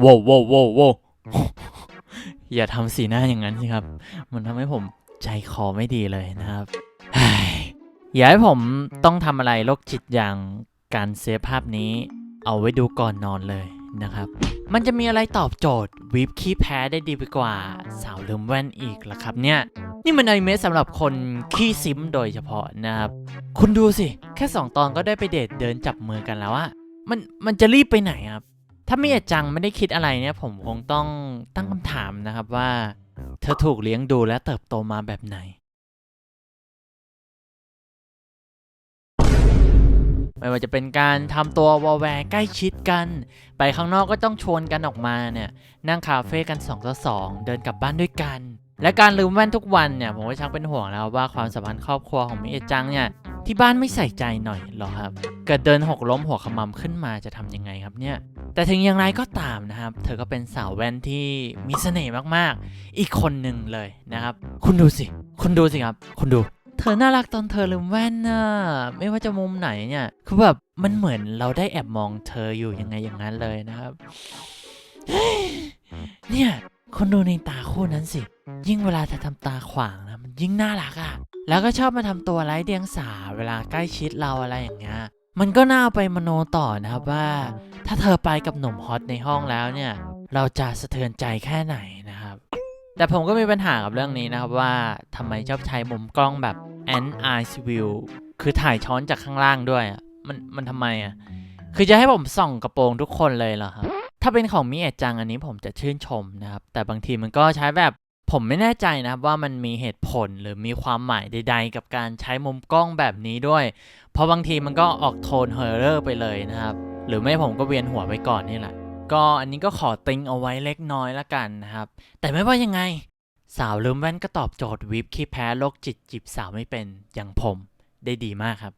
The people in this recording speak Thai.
โว้วโว้วโว้วโว้วอย่าทำสีหน้าอย่างนั้นสิครับ มันทำให้ผมใจคอไม่ดีเลยนะครับอย่าให้ผมต้องทำอะไรโรคจิตอย่างการเซฟภาพนี้ เอาไว้ดูก่อนนอนเลยนะครับ มันจะมีอะไรตอบโจทย์วิปขี้แพ้ได้ดีไปกว่า สาวลืมแว่นอีกล่ะครับเนี่ย นี่มันอนิเมะสำหรับคนขี้ซิมโดยเฉพาะนะครับ คุณดูสิ แค่ 2 ตอนก็ได้ไปเดทเดินจับมือกันแล้วอะมันมันจะรีบไปไหนครับ ถ้าไม่อยาจังไม่ได้คิดอะไรเนี่ยผมคงต้องตั้งคำถามนะครับว่า เธอถูกเลี้ยงดูและเติบโตมาแบบไหน ไม่ว่าจะเป็นการทำตัววอแวร์ใกล้ชิดกัน ไปข้างนอกก็ต้องชวนกันออกมาเนี่ย นั่งคาเฟ่กัน2ต่อ2เดินกลับบ้านด้วยกัน และการลืมแว่นทุกวันเนี่ยผมก็ชักเป็นห่วงแล้วว่าความสัมพันธ์ครอบครัวของมิเอจังเนี่ย ที่บ้านไม่ใส่ใจหน่อยหรอครับ เกิดเดินหกล้มหัวขมำขึ้นมาจะทำยังไงครับเนี่ย แต่ถึงอย่างไรก็ตามนะครับ เธอก็เป็นสาวแว่นที่มีเสน่ห์มากๆ อีกคนหนึ่งเลยนะครับ คุณดูสิ คุณดูสิครับ คุณดู เธอน่ารักตอนเธอลืมแว่นน่ะไม่ว่าจะมุมไหนเนี่ย คือแบบมันเหมือนเราได้แอบมองเธออยู่ยังไงอย่างนั้นเลยนะครับ เนี่ยคนดูในตาคู่นั้นสิ ยิ่งเวลาเธอทำตาขวางนะมันยิ่งน่ารักอะ่ะ แล้วก็ชอบมาทำตัวไร้เดียงสาเวลาใกล้ชิดเราอะไรอย่างเงี้ย มันก็น่าเอาไปมโนต่อนะครับว่า ถ้าเธอไปกับหนุ่มฮอตในห้องแล้วเนี่ย เราจะสะเทือนใจแค่ไหนนะครับ แต่ผมก็มีปัญหากับเรื่องนี้นะครับว่าทำไมชอบใช้มุมกล้องแบบ N eye view คือถ่ายช้อนจากข้างล่างด้วยอะมันมันทำไมอะ คือจะให้ผมส่องกระโปรงทุกคนเลยเหรอครับ ถ้าเป็นของมิเอจังอันนี้ผมจะชื่นชมนะครับ แต่บางทีมันก็ใช้แบบ ผมไม่แน่ใจนะครับว่ามันมีเหตุผลหรือมีความหมายใด ๆ กับการใช้มุมกล้องแบบนี้ด้วย เพราะบางทีมันก็ออกโทนเฮอร์เรอร์ไปเลยนะครับ หรือไม่ผมก็เวียนหัวไปก่อนนี่แหละ ก็อันนี้ก็ขอติ้งเอาไว้เล็กน้อยละกันนะครับ แต่ไม่ว่ายังไง สาวลืมแว่นก็ตอบโจทย์วิปขี้แพ้โรคจิตจีบสาวไม่เป็นอย่างผมได้ดีมากครับ